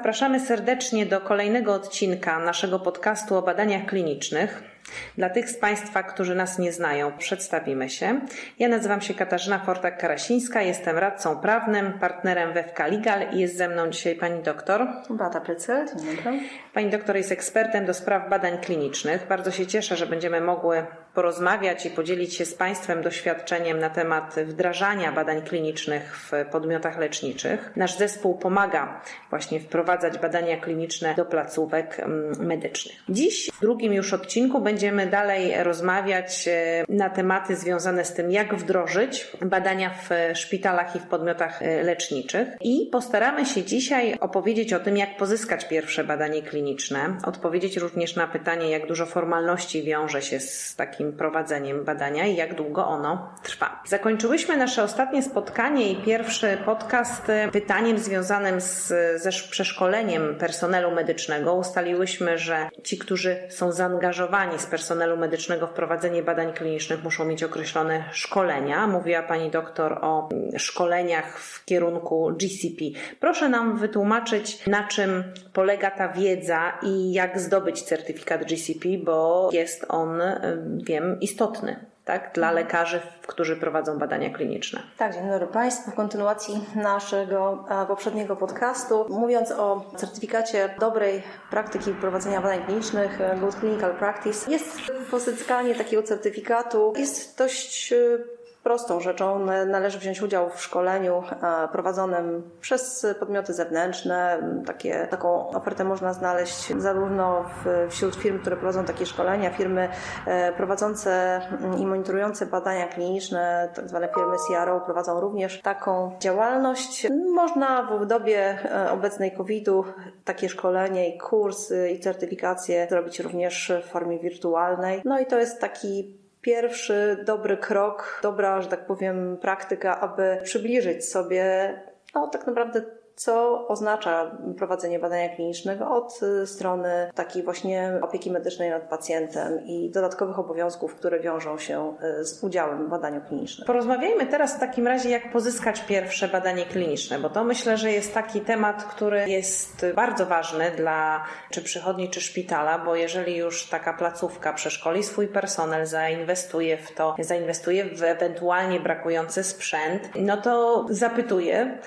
zapraszamy serdecznie do kolejnego odcinka naszego podcastu o badaniach klinicznych. Dla tych z Państwa, którzy nas nie znają, przedstawimy się. Ja nazywam się Katarzyna Fortak-Karasińska, jestem radcą prawnym, partnerem w FK Legal i jest ze mną dzisiaj pani doktor. Beata Prycel, dzień dobry. Pani doktor jest ekspertem do spraw badań klinicznych. Bardzo się cieszę, że będziemy mogły porozmawiać i podzielić się z Państwem doświadczeniem na temat wdrażania badań klinicznych w podmiotach leczniczych. Nasz zespół pomaga właśnie wprowadzać badania kliniczne do placówek mm, medycznych. Dziś w drugim już odcinku będziemy dalej rozmawiać e, na tematy związane z tym, jak wdrożyć badania w szpitalach i w podmiotach e, leczniczych. I postaramy się dzisiaj opowiedzieć o tym, jak pozyskać pierwsze badanie kliniczne, odpowiedzieć również na pytanie, jak dużo formalności wiąże się z takim prowadzeniem badania i jak długo ono trwa. Zakończyłyśmy nasze ostatnie spotkanie i pierwszy podcast e, pytaniem związanym z, ze przeszkoleniem personelu medycznego. Ustaliłyśmy, że ci, którzy są zaangażowani z personelu medycznego w prowadzenie badań klinicznych, muszą mieć określone szkolenia. Mówiła pani doktor o mm, szkoleniach w kierunku GCP. Proszę nam wytłumaczyć, na czym polega ta wiedza i jak zdobyć certyfikat GCP, bo jest on, y, wiem, istotny tak, dla lekarzy, którzy prowadzą badania kliniczne. Tak, dzień dobry Państwu. W kontynuacji naszego e, poprzedniego podcastu, mówiąc o certyfikacie dobrej praktyki prowadzenia badań klinicznych, e, Good Clinical Practice, jest pozyskanie takiego certyfikatu jest dość e, prostą rzeczą. Należy wziąć udział w szkoleniu prowadzonym przez podmioty zewnętrzne. Takie, taką ofertę można znaleźć zarówno wśród firm, które prowadzą takie szkolenia, firmy e, prowadzące i monitorujące badania kliniczne, tak zwane firmy CRO prowadzą również taką działalność. Można w dobie e, obecnej COVID-u takie szkolenie i kurs i certyfikację zrobić również w formie wirtualnej. No i to jest taki pierwszy dobry krok, dobra, że tak powiem, praktyka, aby przybliżyć sobie no, tak naprawdę co oznacza prowadzenie badania klinicznego od y, strony takiej właśnie opieki medycznej nad pacjentem i dodatkowych obowiązków, które wiążą się y, z udziałem w badaniu klinicznym. Porozmawiajmy teraz w takim razie, jak pozyskać pierwsze badanie kliniczne, bo to myślę, że jest taki temat, który jest bardzo ważny dla czy przychodni, czy szpitala, bo jeżeli już taka placówka przeszkoli swój personel, zainwestuje w to, zainwestuje w ewentualnie brakujący sprzęt, no to zapytuje,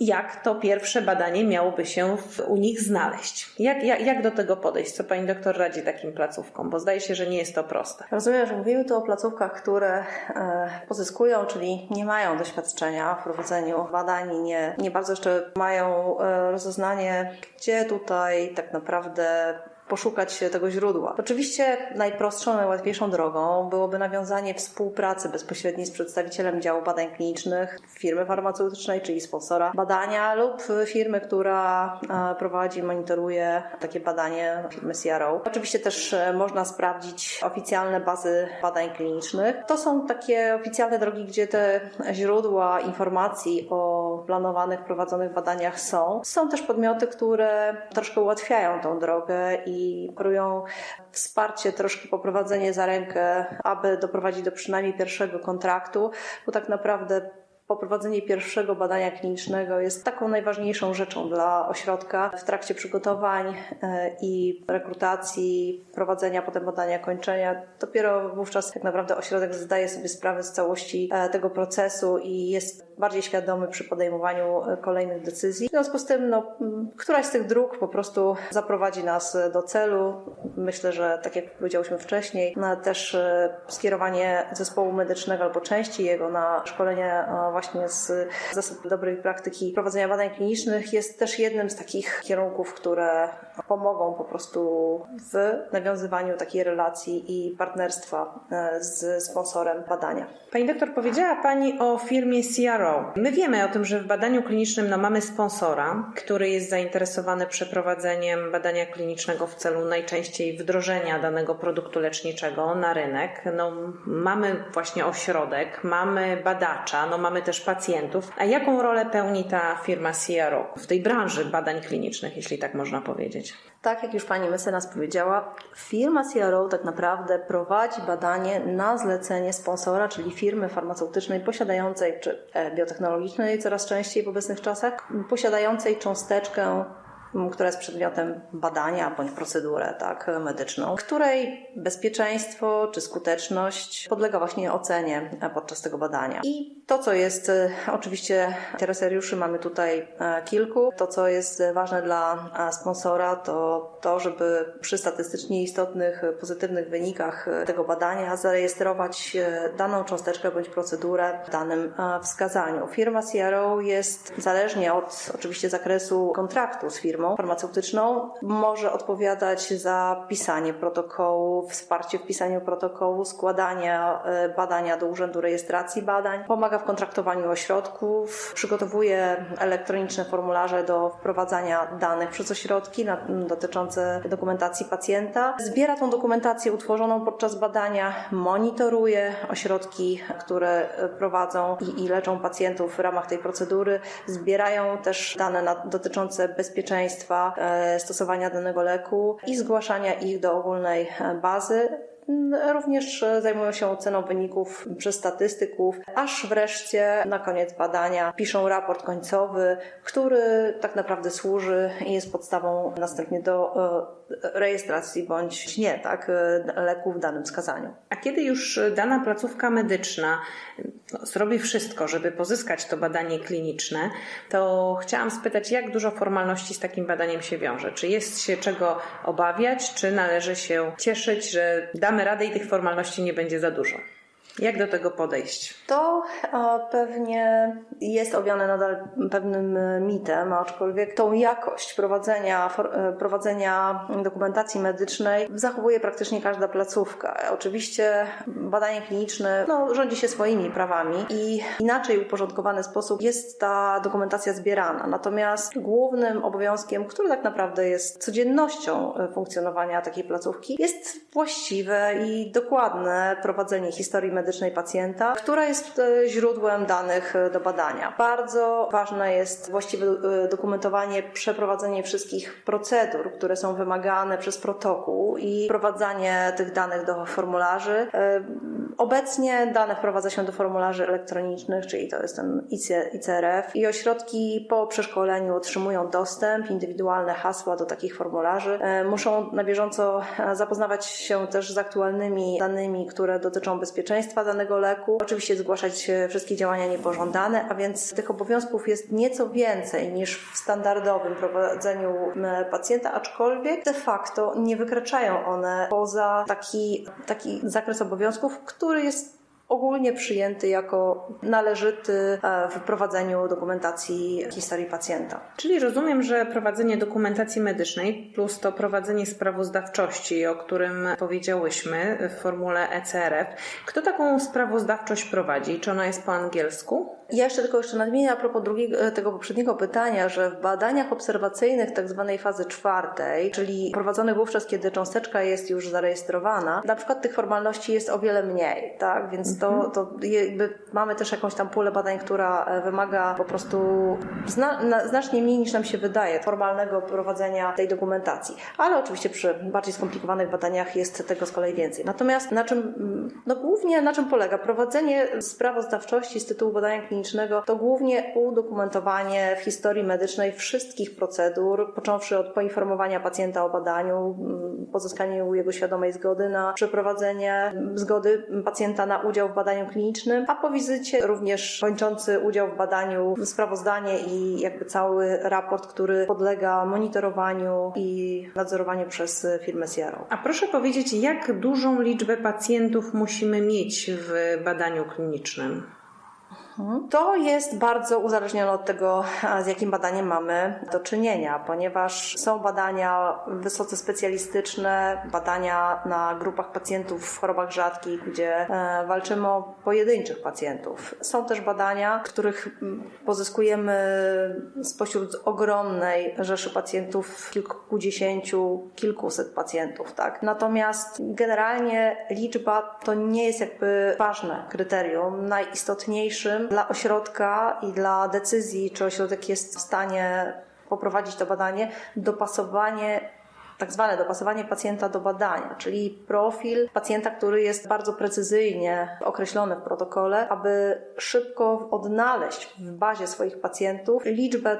jak to pierwsze badanie miałoby się w, u nich znaleźć. Jak, jak, jak do tego podejść? Co pani doktor radzi takim placówkom? Bo zdaje się, że nie jest to proste. Rozumiem, że mówimy tu o placówkach, które e, pozyskują, czyli nie mają doświadczenia w prowadzeniu badań, nie, nie bardzo jeszcze mają e, rozeznanie, gdzie tutaj tak naprawdę poszukać tego źródła. Oczywiście najprostszą, najłatwiejszą drogą byłoby nawiązanie współpracy bezpośredniej z przedstawicielem działu badań klinicznych firmy farmaceutycznej, czyli sponsora badania lub firmy, która e, prowadzi, monitoruje takie badanie, firmy CRO. Oczywiście też e, można sprawdzić oficjalne bazy badań klinicznych. To są takie oficjalne drogi, gdzie te źródła informacji o planowanych, prowadzonych badaniach są. Są też podmioty, które troszkę ułatwiają tą drogę i oferują wsparcie, troszkę poprowadzenie za rękę, aby doprowadzić do przynajmniej pierwszego kontraktu, bo tak naprawdę poprowadzenie pierwszego badania klinicznego jest taką najważniejszą rzeczą dla ośrodka w trakcie przygotowań e, i rekrutacji, prowadzenia potem badania, kończenia. Dopiero wówczas tak naprawdę ośrodek zdaje sobie sprawę z całości e, tego procesu i jest bardziej świadomy przy podejmowaniu e, kolejnych decyzji. W związku z tym, no, któraś z tych dróg po prostu zaprowadzi nas do celu. Myślę, że tak jak powiedziałyśmy wcześniej, też skierowanie zespołu medycznego albo części jego na szkolenie właśnie z zasad dobrej praktyki prowadzenia badań klinicznych jest też jednym z takich kierunków, które pomogą po prostu w nawiązywaniu takiej relacji i partnerstwa e, z sponsorem badania. Pani doktor, powiedziała Pani o firmie CRO. My wiemy o tym, że w badaniu klinicznym no, mamy sponsora, który jest zainteresowany przeprowadzeniem badania klinicznego w celu najczęściej wdrożenia danego produktu leczniczego na rynek. No, mamy właśnie ośrodek, mamy badacza, no, mamy też pacjentów. A jaką rolę pełni ta firma CRO w tej branży badań klinicznych, jeśli tak można powiedzieć? Tak jak już pani mecenas powiedziała, firma CRO tak naprawdę prowadzi badanie na zlecenie sponsora, czyli firmy farmaceutycznej posiadającej, czy e, biotechnologicznej coraz częściej w obecnych czasach, posiadającej cząsteczkę która jest przedmiotem badania bądź procedurę tak, medyczną, której bezpieczeństwo czy skuteczność podlega właśnie ocenie podczas tego badania. I to, co jest e, oczywiście interesariuszy mamy tutaj e, kilku, to, co jest ważne dla e, sponsora, to to, żeby przy statystycznie istotnych, e, pozytywnych wynikach e, tego badania zarejestrować e, daną cząsteczkę bądź procedurę w danym e, wskazaniu. Firma CRO jest zależnie od oczywiście zakresu kontraktu z firmą farmaceutyczną, może odpowiadać za pisanie protokołu, wsparcie w pisaniu protokołu, składanie e, badania do Urzędu Rejestracji Badań, pomaga w kontraktowaniu ośrodków, przygotowuje elektroniczne formularze do wprowadzania danych przez ośrodki na, dotyczące dokumentacji pacjenta, zbiera tą dokumentację utworzoną podczas badania, monitoruje ośrodki, które e, prowadzą i, i leczą pacjentów w ramach tej procedury, zbierają też dane na, dotyczące bezpieczeństwa e, stosowania danego leku i zgłaszania ich do ogólnej e, bazy. Również e, zajmują się oceną wyników przez statystyków, aż wreszcie na koniec badania piszą raport końcowy, który tak naprawdę służy i jest podstawą następnie do e, rejestracji bądź nie, tak, e, leku w danym wskazaniu. A kiedy już dana placówka medyczna no, zrobi wszystko, żeby pozyskać to badanie kliniczne, to chciałam spytać, jak dużo formalności z takim badaniem się wiąże? Czy jest się czego obawiać, czy należy się cieszyć, że damy radę i tych formalności nie będzie za dużo? Jak do tego podejść? To e, pewnie jest owiane nadal pewnym mitem, aczkolwiek tą jakość prowadzenia, e, prowadzenia dokumentacji medycznej zachowuje praktycznie każda placówka. Oczywiście badanie kliniczne no, rządzi się swoimi prawami i inaczej uporządkowany sposób jest ta dokumentacja zbierana. Natomiast głównym obowiązkiem, który tak naprawdę jest codziennością e, funkcjonowania takiej placówki, jest właściwe i dokładne prowadzenie historii medycznej pacjenta, która jest e, źródłem danych e, do badania. Bardzo ważne jest właściwe e, dokumentowanie, przeprowadzenie wszystkich procedur, które są wymagane przez protokół i wprowadzanie tych danych do formularzy. Obecnie dane wprowadza się do formularzy elektronicznych, czyli to jest ten IC, ICRF i ośrodki po przeszkoleniu otrzymują dostęp, indywidualne hasła do takich formularzy. E, Muszą na bieżąco e, zapoznawać się też z aktualnymi danymi, które dotyczą bezpieczeństwa danego leku. Oczywiście zgłaszać e, wszystkie działania niepożądane, a więc tych obowiązków jest nieco więcej niż w standardowym prowadzeniu pacjenta, aczkolwiek de facto nie wykraczają one poza taki, taki zakres obowiązków, który jest ogólnie przyjęty jako należyty e, w prowadzeniu dokumentacji historii pacjenta. Czyli rozumiem, że prowadzenie dokumentacji medycznej plus to prowadzenie sprawozdawczości, o którym powiedziałyśmy w formule ECRF. Kto taką sprawozdawczość prowadzi? Czy ona jest po angielsku? Ja jeszcze tylko jeszcze nadmienię a propos drugiego, tego poprzedniego pytania, że w badaniach obserwacyjnych tak zwanej fazy czwartej, czyli prowadzonych wówczas, kiedy cząsteczka jest już zarejestrowana, na przykład tych formalności jest o wiele mniej, tak? Więc to, to jakby mamy też jakąś tam pulę badań, która e, wymaga po prostu zna, na, znacznie mniej niż nam się wydaje formalnego prowadzenia tej dokumentacji. Ale oczywiście przy bardziej skomplikowanych badaniach jest tego z kolei więcej. Natomiast na czym, mm, no głównie na czym polega prowadzenie sprawozdawczości z tytułu badania klinicznego, to głównie udokumentowanie w historii medycznej wszystkich procedur, począwszy od poinformowania pacjenta o badaniu, mm, pozyskaniu jego świadomej zgody na przeprowadzenie mm, zgody pacjenta na udział w badaniu klinicznym, a po wizycie również kończący udział w badaniu sprawozdanie i jakby cały raport, który podlega monitorowaniu i nadzorowaniu przez firmę CRO. A proszę powiedzieć, jak dużą liczbę pacjentów musimy mieć w badaniu klinicznym? To jest bardzo uzależnione od tego, z jakim badaniem mamy do czynienia, ponieważ są badania wysoce specjalistyczne, badania na grupach pacjentów w chorobach rzadkich, gdzie e, walczymy o pojedynczych pacjentów. Są też badania, których mm, pozyskujemy spośród ogromnej rzeszy pacjentów, kilkudziesięciu, kilkuset pacjentów, tak. Natomiast generalnie liczba to nie jest jakby ważne kryterium. Najistotniejszym dla ośrodka i dla decyzji, czy ośrodek jest w stanie poprowadzić to badanie, dopasowanie tak zwane dopasowanie pacjenta do badania, czyli profil pacjenta, który jest bardzo precyzyjnie określony w protokole, aby szybko odnaleźć w bazie swoich pacjentów liczbę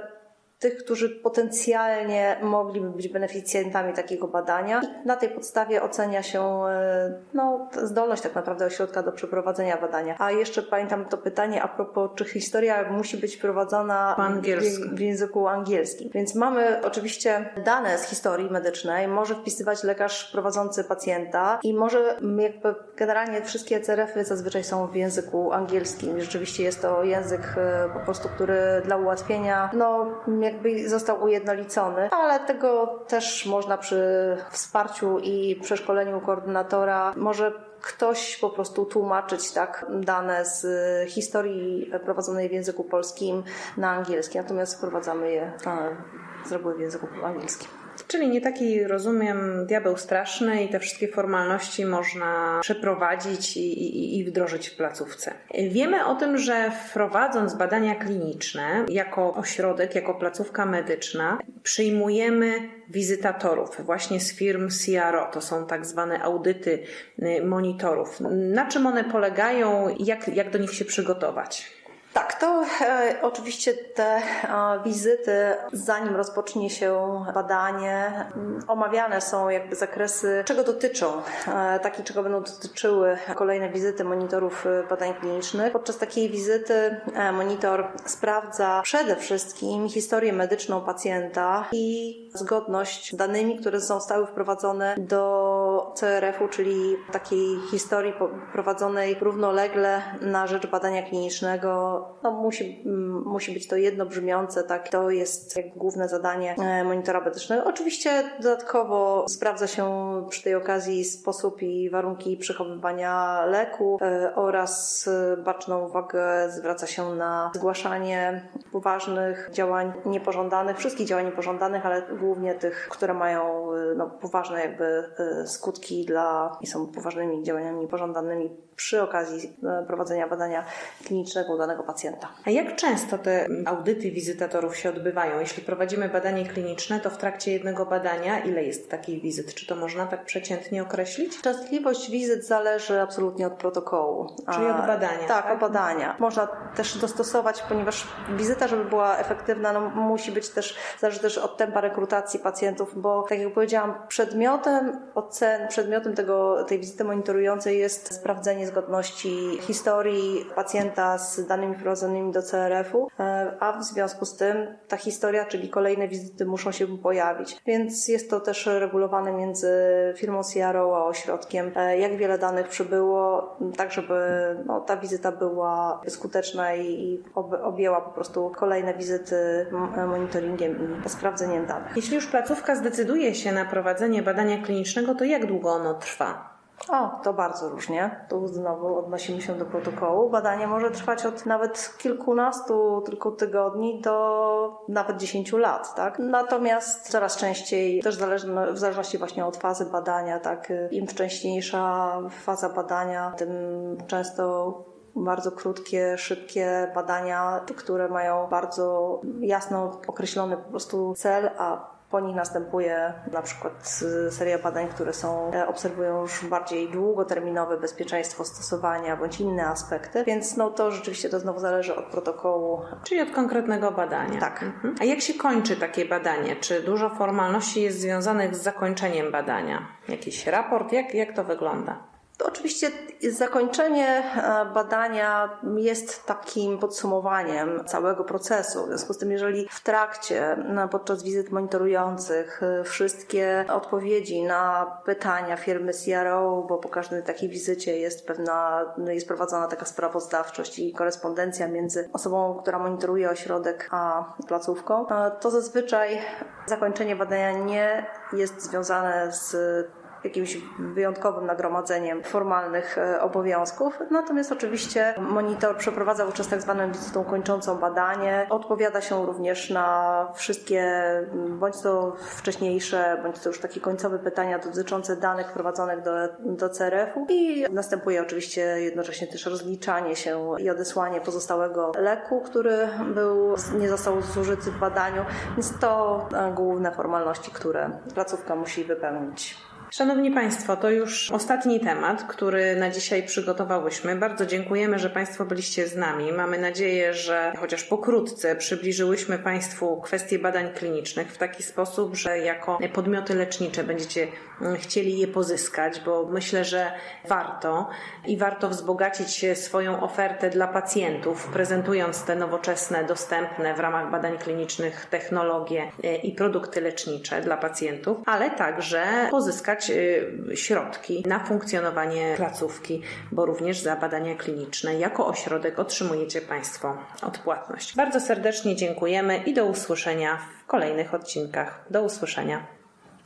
tych, którzy potencjalnie mogliby być beneficjentami takiego badania. I na tej podstawie ocenia się e, no, zdolność tak naprawdę ośrodka do przeprowadzenia badania. A jeszcze pamiętam to pytanie a propos, czy historia musi być prowadzona w, w języku angielskim. Więc mamy oczywiście dane z historii medycznej, może wpisywać lekarz prowadzący pacjenta i może mm, jakby generalnie wszystkie CRF-y zazwyczaj są w języku angielskim. Rzeczywiście jest to język e, po prostu, który dla ułatwienia no jakby został ujednolicony, ale tego też można przy wsparciu i przeszkoleniu koordynatora może ktoś po prostu tłumaczyć tak dane z historii prowadzonej w języku polskim na angielski, natomiast wprowadzamy je e, z reguły w języku angielskim. Czyli nie taki, rozumiem, diabeł straszny i te wszystkie formalności można przeprowadzić i, i, i wdrożyć w placówce. Wiemy o tym, że wprowadząc badania kliniczne jako ośrodek, jako placówka medyczna, przyjmujemy wizytatorów właśnie z firm CRO. To są tak zwane audyty y, monitorów. Na czym one polegają i jak, jak do nich się przygotować? Tak, to e, oczywiście te e, wizyty, zanim rozpocznie się badanie, m, omawiane są jakby zakresy, czego dotyczą, e, takie czego będą dotyczyły kolejne wizyty monitorów e, badań klinicznych. Podczas takiej wizyty e, monitor sprawdza przede wszystkim historię medyczną pacjenta i zgodność z danymi, które zostały wprowadzone do CRF-u, czyli takiej historii prowadzonej równolegle na rzecz badania klinicznego. No, musi, musi być to jedno brzmiące, tak? To jest główne zadanie e, monitora medycznego. Oczywiście dodatkowo sprawdza się przy tej okazji sposób i warunki przechowywania leku e, oraz e, baczną uwagę zwraca się na zgłaszanie poważnych działań niepożądanych, wszystkich działań niepożądanych, ale głównie tych, które mają no, poważne jakby e, skutki dla i są poważnymi działaniami niepożądanymi przy okazji e, prowadzenia badania klinicznego u danego pacjenta. A jak często te audyty wizytatorów się odbywają? Jeśli prowadzimy badanie kliniczne, to w trakcie jednego badania ile jest takich wizyt? Czy to można tak przeciętnie określić? Częstotliwość wizyt zależy absolutnie od protokołu. Czyli od badania, Tak, tak? od badania. Można też dostosować, ponieważ wizyta, żeby była efektywna, no, musi być też, zależy też od tempa rekrutacji pacjentów, bo tak jak powiedziałam, przedmiotem ocen, przedmiotem tego, tej wizyty monitorującej jest sprawdzenie zgodności historii pacjenta z danymi wprowadzonymi do CRF-u, e, a w związku z tym ta historia, czyli kolejne wizyty muszą się pojawić. Więc jest to też regulowane między firmą CRO a ośrodkiem, e, jak wiele danych przybyło, tak żeby no, ta wizyta była skuteczna i i ob- objęła po prostu kolejne wizyty monitoringiem i sprawdzeniem danych. Jeśli już placówka zdecyduje się na prowadzenie badania klinicznego, to jak długo ono trwa? O, to bardzo różnie. Tu znowu odnosimy się do protokołu. Badanie może trwać od nawet kilkunastu tylko tygodni do nawet 10 lat, tak? Natomiast coraz częściej, też zależno, w zależności właśnie od fazy badania, tak? Im wcześniejsza faza badania, tym często bardzo krótkie, szybkie badania, które mają bardzo jasno określony po prostu cel, a po nich następuje na przykład y, seria badań, które są, e, obserwują już bardziej długoterminowe bezpieczeństwo stosowania bądź inne aspekty, więc no to rzeczywiście to znowu zależy od protokołu. Czyli od konkretnego badania. Tak. Mhm. A jak się kończy takie badanie? Czy dużo formalności jest związanych z zakończeniem badania? Jakiś raport? Jak, jak to wygląda? To oczywiście zakończenie e, badania jest takim podsumowaniem całego procesu. W związku z tym, jeżeli w trakcie, no, podczas wizyt monitorujących, e, wszystkie odpowiedzi na pytania firmy CRO, bo po każdej takiej wizycie jest pewna, jest prowadzona taka sprawozdawczość i korespondencja między osobą, która monitoruje ośrodek, a placówką, e, to zazwyczaj zakończenie badania nie jest związane z jakimś wyjątkowym nagromadzeniem formalnych e, obowiązków. Natomiast oczywiście monitor przeprowadza wówczas tak zwaną wizytą kończącą badanie. Odpowiada się również na wszystkie bądź to wcześniejsze, bądź to już takie końcowe pytania dotyczące danych wprowadzonych do, do CRF-u i następuje oczywiście jednocześnie też rozliczanie się i odesłanie pozostałego leku, który był, nie został zużyty w badaniu. Więc to e, główne formalności, które placówka musi wypełnić. Szanowni Państwo, to już ostatni temat, który na dzisiaj przygotowałyśmy. Bardzo dziękujemy, że Państwo byliście z nami. Mamy nadzieję, że chociaż pokrótce przybliżyłyśmy Państwu kwestie badań klinicznych w taki sposób, że jako podmioty lecznicze będziecie mm, chcieli je pozyskać, bo myślę, że warto i warto wzbogacić swoją ofertę dla pacjentów, prezentując te nowoczesne, dostępne w ramach badań klinicznych technologie e, i produkty lecznicze dla pacjentów, ale także pozyskać e, środki na funkcjonowanie placówki, bo również za badania kliniczne jako ośrodek otrzymujecie Państwo odpłatność. Bardzo serdecznie dziękujemy i do usłyszenia w kolejnych odcinkach. Do usłyszenia.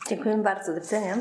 Dziękuję bardzo, do widzenia.